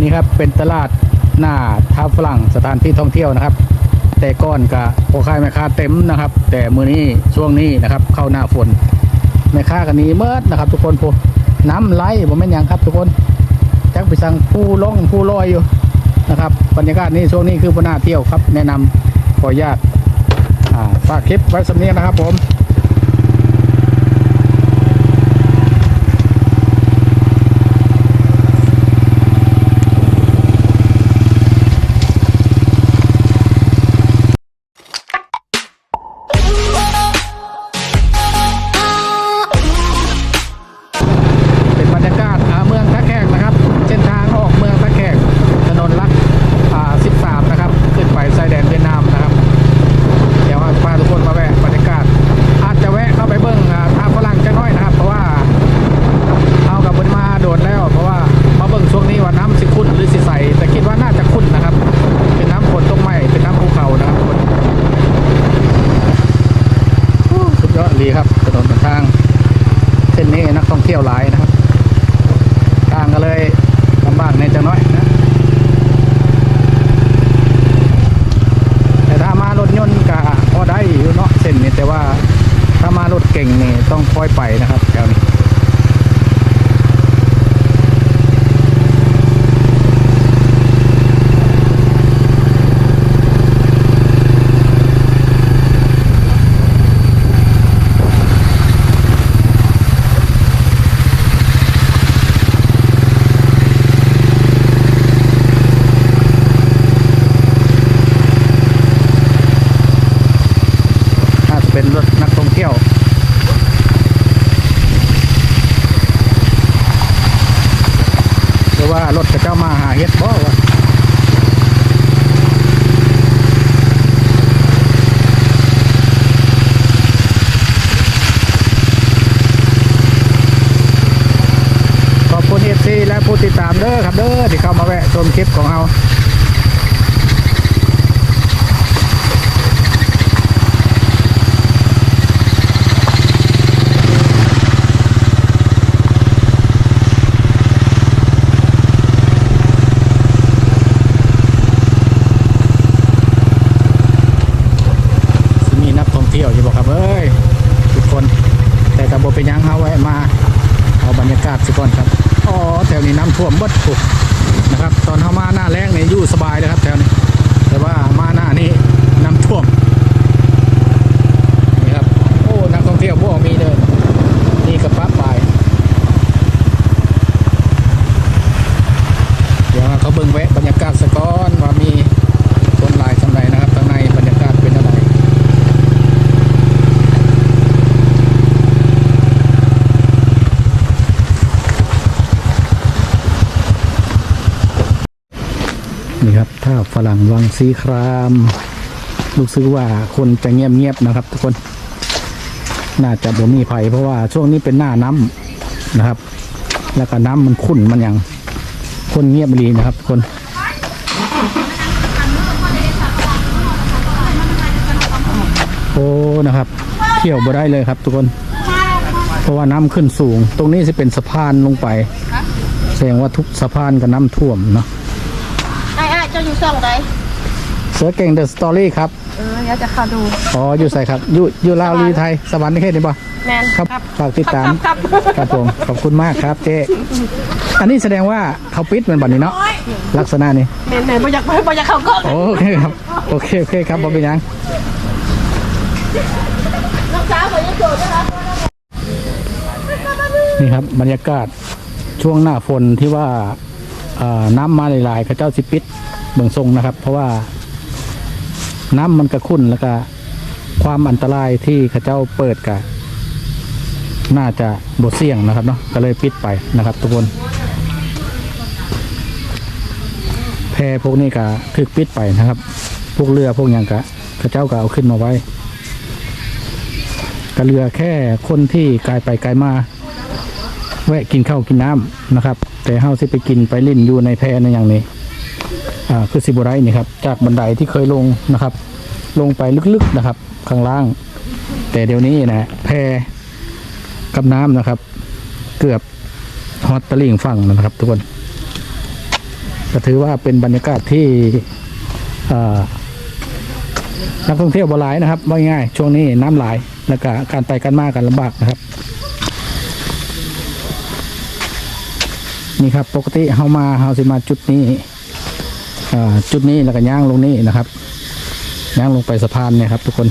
นี่ครับเป็นตลาดหน้าท่าฝรั่งสถานที่ท่องเที่ยวนะครับ แต่ก้อนกับพ่อค้าแม่ค้าเต็มนะครับ แต่มือนี้ช่วงนี้นะครับ เข้าหน้าฝนแม่ค้ากันนี้เมิดนะครับ ทุกคนพูน้ำไหลผมแม่หยังครับทุกคนจักไปสั่งผู้ล่องผู้ลอยอยู่นะครับบรรยากาศนี้ช่วงนี้คือพนาเที่ยวครับ แนะนำขออนุญาตฝากคลิปไว้สำเนียงนะครับผม นี้นักท่องเที่ยวหลายนะครับทางก็เลยลำบากในจังน้อยนะแต่ถ้ามารถยนต์ก็พอได้อยู่เนาะเส้นนี้แต่ว่าถ้ามารถเก่งนี่ต้องคอยไปนะครับแถวนี้ น่าจะเป็นรถนักท่องเที่ยว หรือว่ารถกระเจ้ามาหาเฮ็ดบ่วะขอบคุณเอฟซีและผู้ติดตามเด้อครับเด้อที่เข้า มาแวะชมคลิปของเราสิมีนักท่องเที่ยวอยู่บอกครับเอ้ทุกคนแต่กระโบเป็นยังเขาไว้มา เอาบรรยากาศสิก่อนครับ อ๋อ แถวนี้น้ำท่วมบดถูก นะครับ ตอนเข้ามาหน้าแรงเนี่ยอยู่สบายเลยครับแถวนี้ แต่ว่ามาหน้านี้น้ำท่วมนี่ครับโอ้นักท่องเที่ยวพวกมีเลยนี่กระปั๊บไปเดี๋ยวเขาเบิ่งแวะบรรยากาศสะก้อนว่ามี คนหลายสำไรนะครับข้างในบรรยากาศเป็นอะไร นี่ครับถ้าฝรั่งวังซีครามรู้สึกว่าคนจะเงียบๆนะครับ ทุกคน น่าจะบ่มีภัยเพราะว่าช่วงนี้เป็นหน้าน้ำนะครับ แล้วก็น้ำมันขุ่นมันอย่างคนเงียบรีนะครับทุกคนโอ้นะครับเที่ยวบ่ได้เลยครับ ทุกคน เพราะว่าน้ำขึ้นสูง ตรงนี้จะเป็นสะพานลงไป แสดงว่าทุกสะพานก็น้ำท่วมเนาะ อ้ไอ้เจ้าอยู่ช่องใดเสือเก่งเดอะสตอรี่ครับ เออเดี๋ยวจะเข้าดู อ๋ออยู่ใส่ครับอยู่อยู่ลาวลีไทยสวรรค์เขตนี่ป่ะแมนครับฝากติดตามครับครับผมขอบคุณมากครับเจ๊อันนี้แสดงว่าเขาปิดมันบัดนี้เนาะลักษณะนี้แมนแมนบ่อยากบ่อยากเข้ากล้องโอเคครับโอเคโอเคครับบ่เป็นหยังน้องสาวบ่อยากโดดนะคะนี่ครับบรรยากาศช่วงหน้าฝนที่ว่าเอ่อน้ำมาหลายๆเขาเจ้าสิปิด เบื้องทรงนะครับ เพราะว่าน้ำมันกระขุ่นแล้วก็ความอันตรายที่เขาเจ้าเปิดกะน่าจะบทเสี่ยงนะครับเนาะก็เลยปิดไปนะครับ ทุกคนแพพวกนี้ก็ถึกปิดไปนะครับ พวกเรือพวกอย่างกะเขาเจ้าก็เอาขึ้นมาไว้ก็เหลือแค่คนที่กายไปกายมาแวะกินข้าวกินน้ำนะครับ แต่เฮาสิไปกินไปเล่นอยู่ในแพในอย่างนี้ คือสิบไรนี่ครับจากบันไดที่เคยลงนะครับ ลงไปลึกๆนะครับ ข้างล่าง แต่เดี๋ยวนี้นะแพกับน้ำนะครับ เกือบฮอตตะลิ่งฝั่งนะครับ ทุกคนก็ถือว่าเป็นบรรยากาศที่นักท่องเที่ยวบหลายนะครับว่าง่ายช่วงนี้น้ำหลายแล้วก็การไปกันมากกันลำบากนะครับนี่ครับปกติเฮามาเฮาสิมาจุดนี้ จุดนี้แล้วก็ย่างลงนี่นะครับย่างลงไปสะพานเนี่ยครับ ทุกคน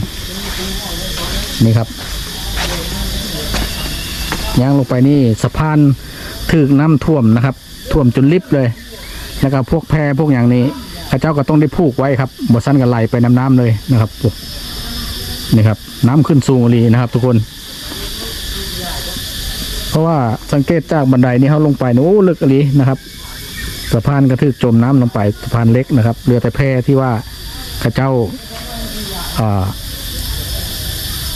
นี่ครับย่างลงไปนี่สะพานถึกน้ำท่วมนะครับ ท่วมจนลิบเลย แล้วก็พวกแพรพวกอย่างนี้ข้าเจ้าก็ต้องได้ผูกไว้ครับบดสั้นกันไหลไปน้ำน้ำๆเลยนะครับนี่ครับ น้ำขึ้นสูงอีหลีนะครับ ทุกคน เพราะว่าสังเกตจากบันไดนี่เขาลงไปนี่โอ้ลึกอีหลีนะครับ สะพานกระทึกจมน้ำลงไปสะพานเล็กนะครับเรือแต่แพที่ว่าข้าเจ้า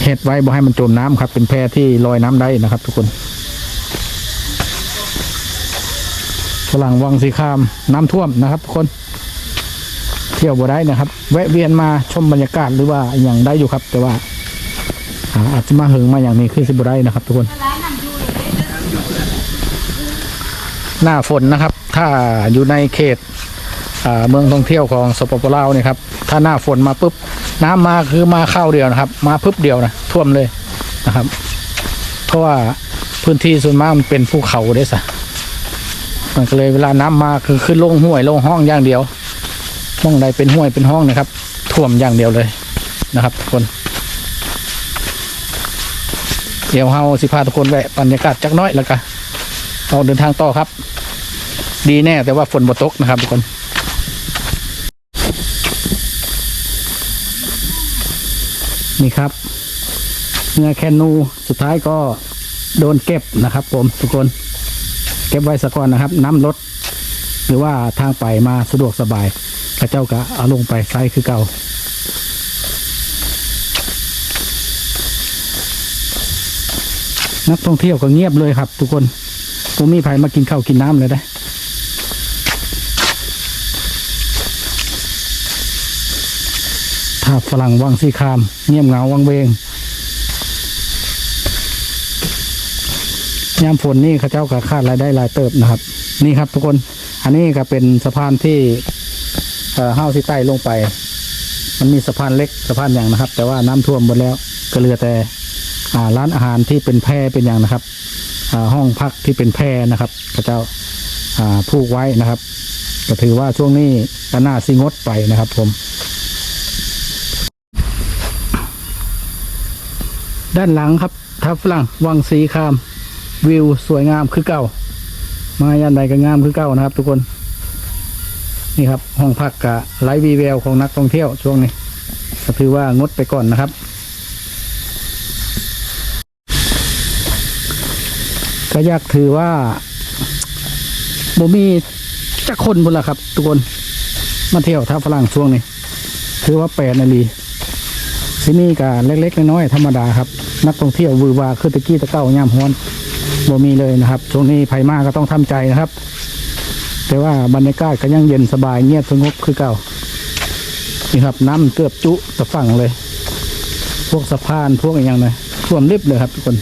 เฮ็ดไว้บ่ให้มันจมน้ำครับ เป็นแพที่ลอยน้ำได้นะครับ ทุกคนฝรั่งวังสีคามน้ำท่วมนะครับ ทุกคนเที่ยวบ่ได้นะครับ แวะเวียนมาชมบรรยากาศหรือว่าอย่างได้อยู่ครับ แต่ว่าอาจจะมาเหิงมาอย่างนี้คือสิบ่ได้นะครับ ทุกคน หน้าฝนนะครับ ถ้าอยู่ในเขตเมืองท่องเที่ยวของสปปลาวเนี่ยครับถ้าหน้าฝนมาปุ๊บน้ำมาคือมาเข้าเดียวนะครับ มาปุ๊บเดียวนะท่วมเลยนะครับ เพราะว่าพื้นที่ส่วนมากมันเป็นภูเขาด้สะมันก็เลยเวลาน้ำมาคือขึ้นลงห้วยลงห้องอย่างเดียวห้องใดเป็นห้วยเป็นห้องนะครับ ท่วมอย่างเดียวเลยนะครับทุกคน เดี๋ยวเฮาสิพาทุกคนแวะบรรยากาศจักน้อยแล้วก็เราเดินทางต่อครับ ดีแน่แต่ว่าฝนบ่ตกนะครับทุกคนนี่ครับเนื้อแคนูสุดท้ายก็โดนเก็บนะครับ ผมทุกคน เก็บไว้สะก่อนนะครับ น้ำลด หรือว่าทางไปมาสะดวกสบายข้าเจ้าก็เอาลงไปใส่คือเก่านักท่องเที่ยวก็เงียบเลยครับ ทุกคนผมมีไผมากินข้าวกินน้ำเลยได้ ถ้าฝรั่งวังสีคาม เงียบเหงาวังเวงยามฝนนี่ข้าเจ้าก็คาดรายได้รายเติบนะครับ นี่ครับทุกคนอันนี้ก็เป็นสะพานที่เอ่อห้าวที่ใต้ลงไป มันมีสะพานเล็กสะพานอย่างนะครับ แต่ว่าน้ำท่วมหมดแล้วก็เหลือแต่ร้านอาหารที่เป็นแพรเป็นอย่างนะครับห้องพักที่เป็นแพรนะครับข้าเจ้าอ่าผูกไว้นะครับ ก็ถือว่าช่วงนี้ก็น่าสิงดไปนะครับ ผม ด้านหลังครับทับฝรั่งวังสีคาม วิวสวยงามคือเก่า มายันใดก็งามคือเก่านะครับ ทุกคนนี่ครับ ห้องพักกะไร้วีแววของนักท่องเที่ยวช่วงนี้ก็ถือว่างดไปก่อนนะครับ ก็อยากถือว่าบ่มีจักคนบุนละครับ ทุกคนมาเที่ยวท่าฝรั่งช่วงนี้ ถือว่าแปลกนาลี ที่นี่ก็เล็กๆน้อยๆธรรมดาครับ นักท่องเที่ยววือวาคือตะกี้ตะเก้ายามฮ้อนบ่มีเลยนะครับช่วงนี้ภัยมากก็ต้องทำใจนะครับ แต่ว่าบรรยากาศก็ยังเย็นสบายเงียบสงบคือเก่านี่ครับน้ำเกือบจุตะฝั่งเลย พวกสะพานพวกอย่างไรท่วมริบเลยครับทุกคน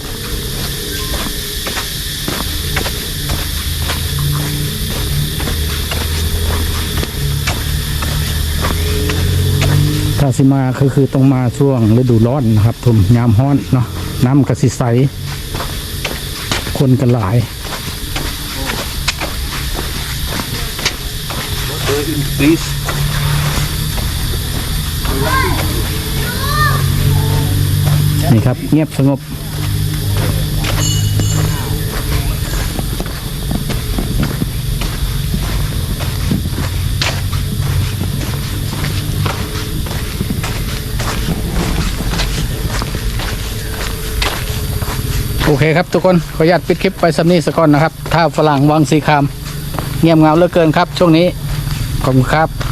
ถ้าสิมาคือคือต้องมาช่วงฤดูร้อนนะครับทุมยามฮ้อนเนาะน้ำกระสิใส คนกันหลาย Please. นี่ครับเงียบสงบ โอเคครับทุกคน ขออนุญาตปิดคลิปไปสำนีสก่อนนะครับ ถ้าฝรั่งวังสีคาม เงียบเงาเหลือเกินครับ ช่วงนี้ ขอบคุณครับ